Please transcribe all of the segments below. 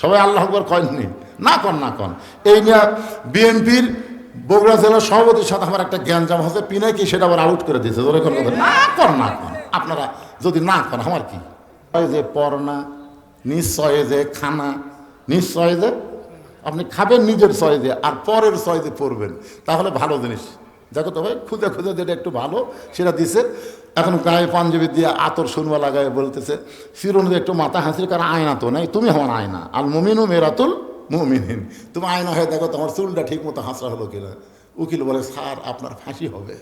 সবাই আল্লাহ আকবর কয়নি না? কন না কন। এই নিয়ে বিএনপির বগুড়া জেলার সভাপতির সাথে আমার একটা জ্ঞানজাম হচ্ছে পিনাকি সেটা আবার আউট করে দিয়েছে ধরে না কর না কন। আপনারা যদি না কন, আমার কি? যে পড়না নিশ্চয় যে খানা, নিশ্চয় যে আপনি খাবেন নিজের সয়েজে আর পরের সয়েজে পড়বেন তাহলে ভালো জিনিস। দেখো তো ভাই খুঁজে খুঁজে যেটা একটু ভালো, সেটা দিছে। এখন গায়ে পাঞ্জাবি দিয়ে আতর সুরমা লাগায় বলতেছে ফিরোন একটু মাথা হাসির কারণ আয়না তো নাই, তুমি আমার আয়না। আর মমিনু মেরাতুল মুমিনহীন তুমি আয়না হয়ে দেখো, তোমার চুলটা ঠিক মতো হাসা হলো কিনা। উকিল বলে, স্যার, আপনার ফাঁসি হবে।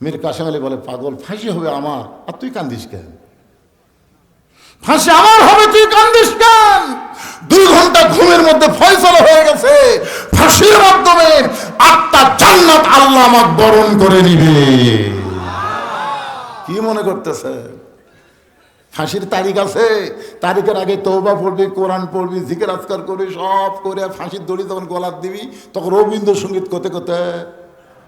মীর কাসেম আলী বলে, পাগল, ফাঁসি হবে আমার, আর তুই কান্দিস কেন? ফাঁসি আমার হবে, তুই কান্দিস কেন দুই ঘণ্টা ঘুমের মধ্যে ফয়সলা হয়ে গেছে ফাঁসির মাধ্যমে আত্মা জান্নাত আল্লাহ আমাকে বরণ করে নিবে। কি মনে করতেছে? ফাঁসির তারিখ আছে, তারিখের আগে তৌবা পড়বি, কোরআন পড়বি, জিকের, আজকার করবি, সব করে ফাঁসির দড়ি তখন গলার দিবি, তখন রবীন্দ্রসঙ্গীত করতে করতে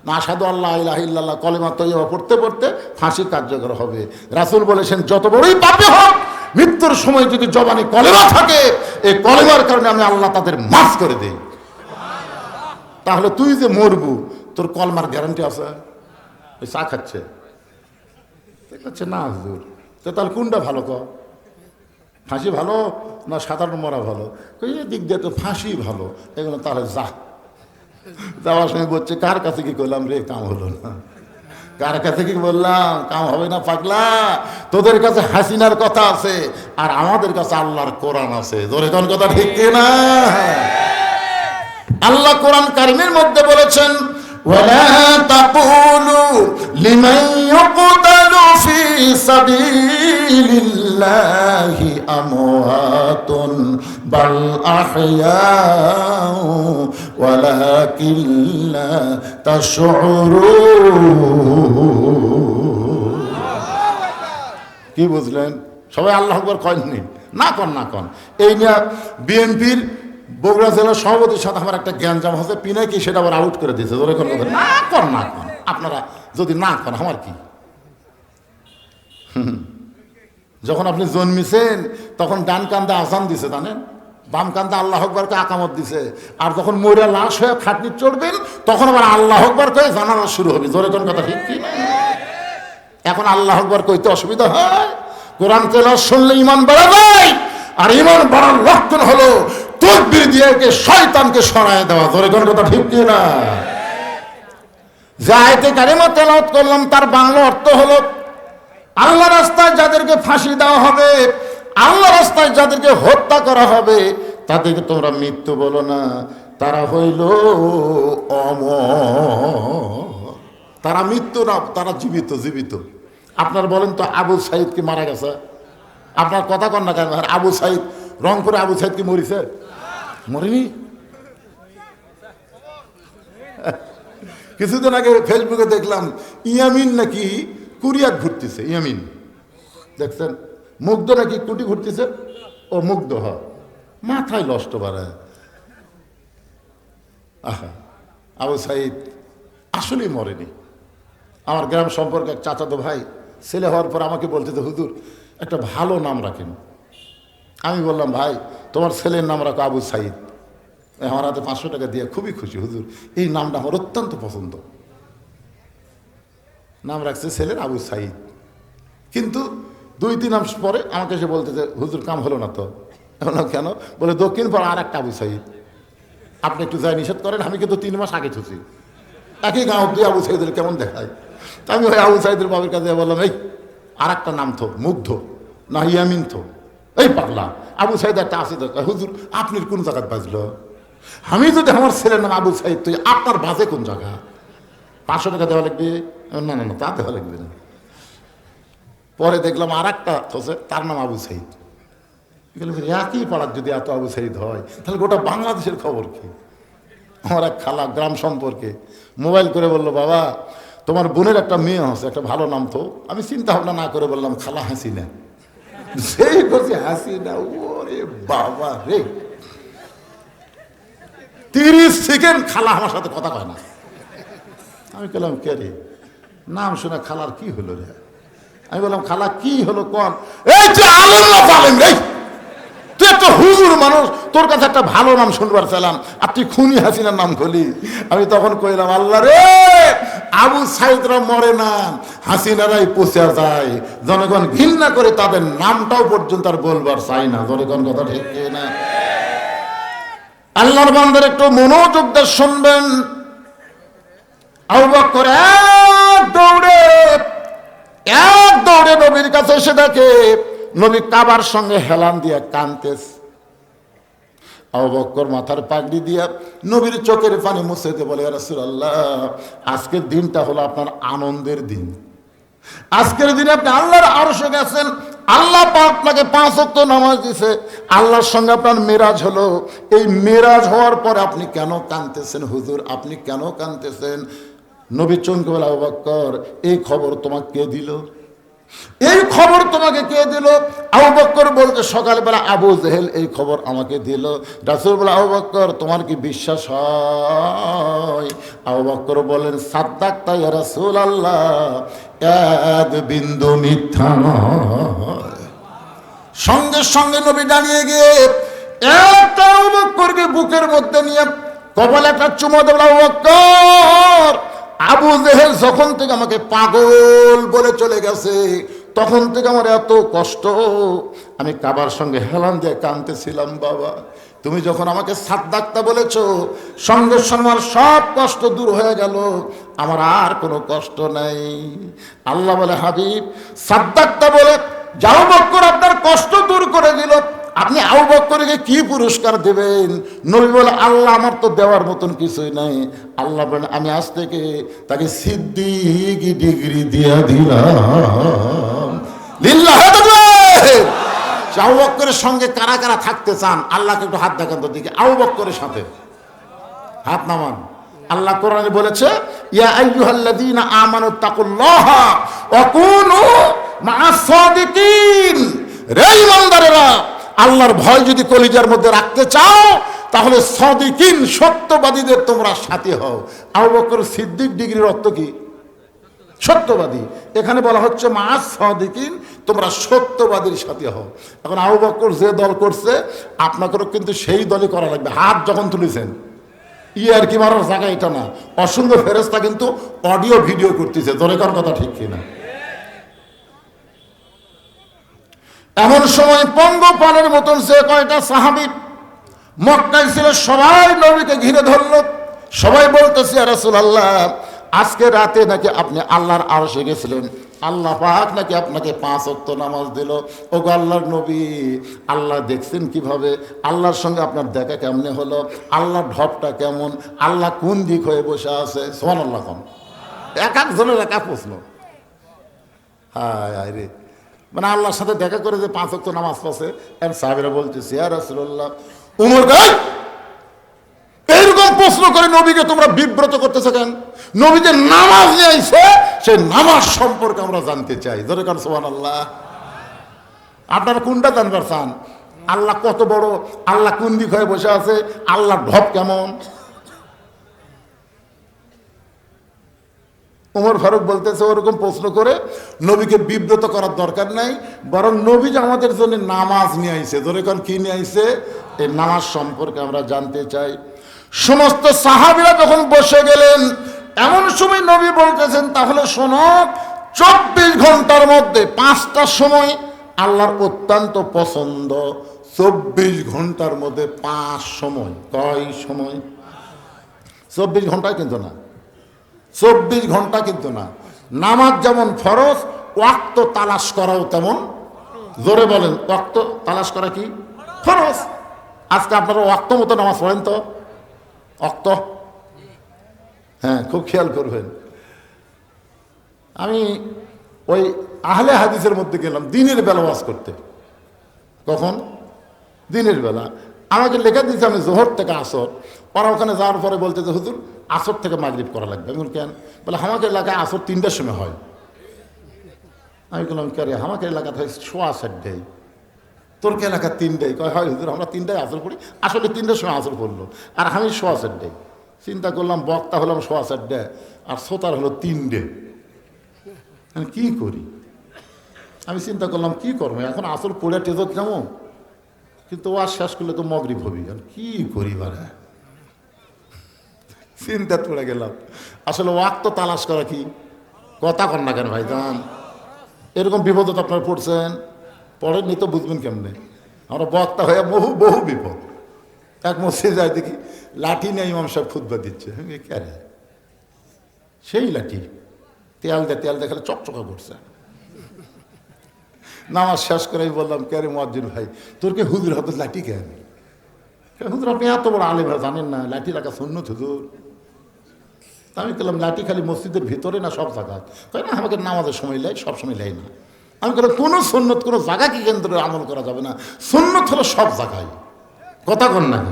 না সাধু আল্লাহ ইল্লাল্লাহ কলেমা তৈবা পড়তে পড়তে ফাঁসি কার্যকর হবে। রাসুল বলেছেন, যত বড়ই পাপে হোক, মৃত্যুর সময় যদি জবানি কলেমা থাকে, এই কলেমার কারণে আমি আল্লাহ তাদের মাফ করে দিই। তাহলে তুই যে মরবু তোর কলমার গ্যারান্টি আছে? ওই চা খাচ্ছে। দেখছে না, হুজুর। তো তাহলে কোনটা ভালো ক ফাঁসি ভালো না সাধারণ মরা ভালো? এই দিক দিয়ে তো ফাঁসি ভালো। এগুলো তাহলে যা। যাওয়ার সময় বলছে, কার কাছে কি করলাম রে? কাম হলো না। কার কাছে কি বললাম? কাম হবে না পাগলা। তোদের কাছে হাসিনার কথা আছে আর আমাদের কাছে আল্লাহর কোরআন আছে। কথা ঠিক না আল্লাহ কোরআন কারিমের মধ্যে বলেছেন ولا تقولوا لمن يقتل في سبيل الله أموات بل أحياء ولكن لا تشعرون কি বুঝলেন সবাই আল্লাহ আকবর কয়নি না কন না কন এই নিয়ে বিএনপির বগুড়া জেলার সভাপতির সাথে আমার একটা জ্ঞান জ্ঞানজাম হচ্ছে পিনাকি সেটা আবার আউট করে দিয়েছে? ধরে কোন না কর, না কন আপনারা যদি না কন আমার কি। যখন আপনি জন্মিছেন, তখন ডান কান্দে আসান দিছে, জানেন? বাম কান্দে আল্লাহ আকবরকে আকামত দিছে। আর যখন মরিয়া লাশ হয়ে খাটনি চড়বেন, তখন আবার আল্লাহ আকবরকে জানানো শুরু হবে। জোরে কোন কথা ঠিক কি? এখন আল্লাহ আকবর কইতে অসুবিধা হয়? কোরআন তেলাওয়াত শুনলে ইমান বাড়া যায় আর ইমান বাড়ার লক্ষণ হলো তকবির দিয়ে শয়তানকে সরায় দেওয়া। ধরে কোন কথা ঠিক কি না আয়তে কারিমা তেলাওয়াত করলাম, তার বাংলা অর্থ হলো আল্লাহ রাস্তায় যাদেরকে ফাঁসি দেওয়া হবে আল্লাহ রাস্তায় যাদেরকে হত্যা করা হবে, তাদেরকে তোমরা মৃত্যু বলো না। তারা হইল অমর। তারা মৃত্যু না, তারা জীবিত জীবিত। আপনার বলেন তো আবু সাইদ কি মারা গেছে? আপনার কথা কন না কেন? আবু সাইদ, রংপুরে আবু সাইদ কি মরিছে? মরিনি কিছুদিন আগে ফেসবুকে দেখলাম, ইয়ামিন নাকি কুরিয়াত ঘুরতেছে, ইয়ামিন। দেখছেন, মুগ্ধ নাকি কুটি ঘুরতেছে? ও মুগ্ধ, হ। মাথায় নষ্ট বাড়ায় আহা, আবু সাইদ আসলেই মরেনি। আমার গ্রাম সম্পর্কে এক চাচাতো ভাই ছেলে হওয়ার পর আমাকে বলতে তো হুজুর, একটা ভালো নাম রাখেন। আমি বললাম, ভাই তোমার ছেলের নাম রাখো আবু সাইদ। আমার হাতে পাঁচশো টাকা দিয়ে খুবই খুশি, হুজুর। এই নামটা আমার অত্যন্ত পছন্দ। নাম রাখছে ছেলের আবু সাইদ। কিন্তু দুই, তিন মাস পরে আমাকে এসে বলতেছে হুজুর, কাম হলো না তো। কেন? বলে, দক্ষিণ পর আর একটা আবু সাইদ। আপনি একটু যাই নিষেধ করেন, আমি কিন্তু তিন মাস আগে ছুছি একই গাঁও তুই আবু সাইদের কেমন দেখায়? তা আমি ওই আবু সাইদের বাবার কাছে বললাম, এই আর একটা নাম থো, মুগ্ধ না ইয়ামিন থো। এই পাগলা, আবু সাইদ একটা আছে হুজুর, আপনি কোন জায়গায় বাজলো? আমি যদি আমার ছেলের নাম আবু সাইদ তুই আপনার বাজে কোন জায়গা? পাঁচশো টাকা দেওয়া লাগবে? না না না, তা দেওয়া লাগবে না। পরে দেখলাম আর একটা আছে, তার নাম আবু এগুলো একই পাড়ার যদি এত আবু সাইদ হয়, তাহলে গোটা বাংলাদেশের খবর কি? আমার এক খালা গ্রাম সম্পর্কে মোবাইল করে বলল, বাবা, তোমার বোনের একটা মেয়ে আছে, একটা ভালো নাম তো। আমি চিন্তা ভাবনা না করে বললাম, খালা হাসি না। সেই বলছি হাসি না ওরে বাবা রে তিরিশ সেকেন্ড খালা আমার সাথে কথা কয় না। আমি বললাম, কে রে? নাম শুনে খালার কি হলো রে? আমি বললাম, খালা, কি হলো কোন? এই যে আলম পালেন রে তুই হুজুর মানুষ, তোর কাছে একটা ভালো নাম শুনবার চাইলাম। আর তুই খুনি হাসিনার নাম খলি আমি তখন কইলাম, আল্লাহ রে! আবু সাইদরা মরে না, হাসিনারাই পচে যায়। জনগণ ঘৃণা করে তাদের নামটাও পর্যন্ত আর বলবার চাই না। জনগণ কথা ঠিক না? আল্লাহর বান্দার একটু মনোযোগ দিয়ে শুনবেন। আবু বকর এক দৌড়ে এক দৌড়ে নবীর কাছে এসে দেখে, নবী কাবার সঙ্গে হেলান দিয়ে কানতেছে আবু বক্কর মাথার পাগড়ি দিয়া নবীর চোখের পানি মুছে দিয়ে বলে রাসূলুল্লাহ, আজকের দিনটা হলো আপনার আনন্দের দিন। আজকের দিনে আপনি আল্লাহর আরশে গেছেন, আল্লাহ আপনাকে পাঁচ ওয়াক্ত নামাজ দিছে, আল্লাহর সঙ্গে আপনার মেরাজ হলো। এই মেরাজ হওয়ার পর আপনি কেন কানতেছেন হুজুর? আপনি কেন কানতেছেন নবী চমকে বলে, আবু বক্কর, এই খবর তোমাকে কে দিল? এই খবর তোমাকে কে দিল? আবু বক্কর বলতে সকালবেলা আবু জেহেল এই খবর আমাকে দিল। রাসুল বলে, আবু বক্কর, তোমার কি বিশ্বাস হয়? আবু বক্কর বলেন, সাদ্দাক তাই রাসুল আল্লাহ এক বিন্দু মিথ্যা সঙ্গে সঙ্গে নবী দাঁড়িয়ে গিয়ে একটা আবু বক্করকে বুকের মধ্যে নিয়ে কপাল একটা চুমো দেবল আবু বক্কর। আবু জেহেল যখন থেকে আমাকে পাগল বলে চলে গেছে, তখন থেকে আমার এত কষ্ট। আমি কাবার সঙ্গে হেলান দিয়ে কাঁদতেছিলাম, বাবা। তুমি যখন আমাকে সাদ্দাক্তা বলেছ, সঙ্গে আমার সব কষ্ট দূর হয়ে গেল। আমার আর কোনো কষ্ট নাই। আল্লাহ বলে, হাবিব, সাদ্দাক্তা বলে, যাও বক্কর আপনার কষ্ট দূর করে দিল। আপনি আউ বক্করকে কি পুরস্কার দেবেন? নবী বলে, আল্লাহ আমার তো দেওয়ার মতন কিছুই নাই। আল্লাহ বলেন আমি আজ থেকে তাকে সিদ্দিক ডিগ্রি দিয়া দিলাম। লিল্লাহ আউ বক্করের সঙ্গে কারা কারা থাকতে চান, আল্লাহকে একটু হাত দেখান তো দিকে আউ বক্করের সাথে। হাত নামান। আল্লাহ কোরআনে বলেছে, ইয়া আইয়ুহাল্লাযীনা আমানু তাকুল্লাহা ওয়া কুনু মা'আস সাদিকিন রে ইমানদারেরা আল্লাহর ভয় যদি কলিজার মধ্যে রাখতে চাও, তাহলে সাদিকিন, সত্যবাদীদের তোমরা সাথী হও। আবু বকর সিদ্দিক ডিগ্রির অর্থ কি? সত্যবাদী। এখানে বলা হচ্ছে মাস সদিকিন, তোমরা সত্যবাদীর সাথে হও। এখন আবু বকর যে দল করছে আপনাদেরও কিন্তু সেই দলই করা লাগবে। হাত যখন তুলেছেন ই আর কি মারার জায়গা এটা না। অসংখ্য ফেরস্তা কিন্তু অডিও ভিডিও করতেছে। দরকার কথা ঠিক কিনা? এমন সময় পঙ্গপালের মতন সে কয়টা সাহাবি মক্কায় ছিল, সবাই নবীকে ঘিরে ধরল। সবাই বলতেছে রাসুল আল্লাহ আজকে রাতে নাকি আপনি আল্লাহর আরশে গেছিলেন? আল্লাহ পাক নাকি আপনাকে পাঁচ অক্ত নামাজ দিল। ও আল্লাহর নবী, আল্লাহ দেখছেন কীভাবে? আল্লাহর সঙ্গে আপনার দেখা কেমনে হলো? আল্লাহর ঢপটা কেমন? আল্লাহ কোন দিক হয়ে বসে আছে? সোমান আল্লাহ কম এক একজনের এক এক প্রশ্ন। হায় হায় রে। মানে আল্লাহর সাথে দেখা করে যে পাঁচ অক্ত নামাজ পড়ছে এম সাহেবেরা বলতেছে আর রাসুল্লাহ উমর গাই এইরকম প্রশ্ন করে নবীকে তোমরা বিব্রত করতেছো কেন? নবী যে নামাজ নিয়ে আইছে সেই নামাজ সম্পর্কে আমরা জানতে চাই। ধরে কারণ সোহান আল্লাহ আপনারা কোনটা জানবার চান? আল্লাহ কত বড়, আল্লাহ কোন দিক হয়ে বসে আছে, আল্লাহর ঢপ কেমন? ওমর ফারুক বলতেছে ওরকম প্রশ্ন করে, নবীকে বিব্রত করার দরকার নাই, বরং নবী যে আমাদের জন্য নামাজ নিয়ে আইছে, ধরে কারণ কি নিয়ে আইছে? এই নামাজ সম্পর্কে আমরা জানতে চাই। সমস্ত সাহাবিরা যখন বসে গেলেন, এমন সময় নবী বলতেছেন, তাহলে শোনো, চব্বিশ ঘণ্টার মধ্যে পাঁচটা সময় আল্লাহর অত্যন্ত পছন্দ। চব্বিশ ঘণ্টার মধ্যে পাঁচ সময়। কয় সময়? চব্বিশ ঘন্টায় কিন্তু না। চব্বিশ ঘণ্টা কিন্তু না। নামাজ যেমন ফরজ, ওয়াক্ত তালাশ করাও তেমন। জোরে বলেন, ওয়াক্ত তালাশ করা কি? ফরজ। আজকে আপনারা ওয়াক্ত মতো নামাজ পড়েন তো? অক্ত হ্যাঁ খুব খেয়াল করবেন। আমি ওই আহলে হাদিসের মধ্যে গেলাম, দিনের বেলা ওয়াজ করতে। কখন? দিনের বেলা। আমাকে লেখা দিয়েছে আমি জোহর থেকে আসর। ওরা ওখানে যাওয়ার পরে বলতে যে, হুজুর আসর থেকে মাগরিব করা লাগবে। আমি কেন? বলে, আমাকে এলাকায় আসর তিনটার সময় হয়। আমি বললাম, কে আমাকে এলাকাতে হয় সোয়া চারটায় তোর কে এলাকা তিনটায় কয়, হয় হুজুর, আমরা তিনটায় আসর করি আসলে তিনটার সময় আসর করল আর আমি সোয়া চারটায় চিন্তা করলাম, বক্তা হলাম সোয়া চারটায় আর শ্রোতার হলো তিন তিনটে আমি কী করি? আমি চিন্তা করলাম, কি করব? এখন আসর পড়ে টেজত যেমন কিন্তু ও আর শেষ করলে তো মগরিব হবি আর কি করি বারে চিন্তা পড়ে গেলাম। আসলে ওয়াক তো তালাশ করা কি? কথা কর না কেন ভাইজান? এরকম বিপদ তো আপনারা পড়ছেন? পড়েননি তো বুঝবেন কেমনে? আমরা বক্তা হয়ে বহু বহু বিপদ। এক মসজিদ যায় দেখি লাঠি নিয়ে ইমাম সাহেব খুদ্া দিচ্ছে। কে রে? সেই লাঠি। তেল দে তেল দেখালে চকচকা করছে। নামাজ শেষ করে আমি বললাম কে রে মজ্জিন ভাই তোর কে হুজুর হাতে লাঠি কেন কেন হুজুর আপনি এত বড় আলেম হয়, জানেন না লাঠি রাখা শূন্য হুজুর। তা আমি বললাম, লাঠি খালি মসজিদের ভিতরে না সব জায়গায়? তাই না? আমাকে নামাজের সময় লাই, সব সময় লাই না। আমি বললাম, কোনো সন্ন্যত কোনো জায়গাকে কেন্দ্র আমল করা যাবে না। সন্ন্যত হলো সব জায়গায়। কথা কন না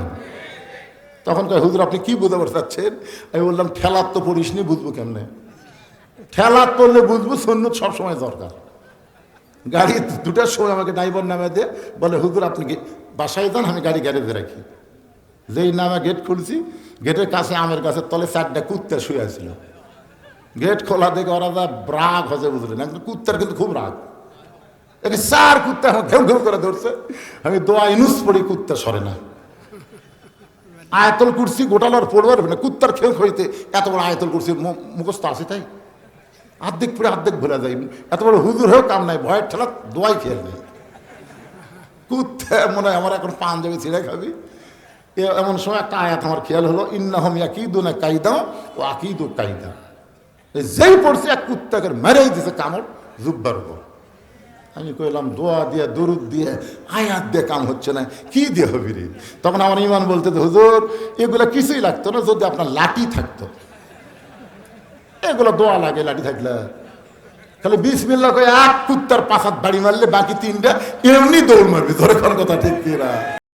তখন কয়, হুজুর, আপনি কি বুঝতে পারছেন? আমি বললাম ঠেলার তো পড়িস নি, বুঝব কেমনে? ঠেলার পড়লে বুঝব সন্ন্যত সবসময় দরকার। গাড়ি দুটার সময় আমাকে ড্রাইভার নামে দিয়ে, বলে, হুজুর, আপনি বাসায় যান? আমি গাড়ি গ্যারেজে রাখি। যেই নামে গেট খুলছি গেটের কাছে আমের কাছে তলে চারটা কুত্তা শুয়ে আছিল। গেট খোলা দেখে ওরা যা ব্রাগ হজে বুঝলেন। একদম কুত্তার কিন্তু খুব রাগ। একে চার কুত্তা আমার ঘেউ ঘেউ করে ধরছে। আমি দোয়া ইনুস পড়ি, কুত্তা সরে না। আয়তল কুরসি গোটালার পড়বে না কুত্তার খেউ হইতে এত বড় আয়তল কুরসি মু- মুখস্থ আছে তাই? আর্ধেক পরে আর্ধেক ভুলে যাই এত বড় হুজুর হয়েও কাম নাই, ভয়ের ঠেলা দোয়াই খেয়ে নেই। কুত্তে মনে হয় আমার এখন পাঞ্জাবি ছিঁড়ে খাবি। এমন সময় একটা আয়াত আমার খেয়াল হলো, ইন্নাহম ইয়াকিদুনা কাইদা ও আকিদু কাইদা। যেই পড়ছে এক কুত্তাকে মেরেই দিছে কামড়, জুব্বার উপর। আমি কইলাম, দোয়া দিয়ে, দরুদ দিয়ে, আয়াত দিয়ে কাম হচ্ছে না, কি দিয়ে হবি রে? তখন আমার ইমান বলতে হুজুর, এগুলো কিছুই লাগতো না যদি আপনার লাঠি থাকতো। এগুলো দোয়া লাগে, লাঠি থাকলে। তাহলে খালি বিসমিল্লা করে এক কুত্তার পাশাত বাড়ি মারলে বাকি তিনটা এমনি দৌড় মারবি, ধরে কোন কথা ঠিক কিনা?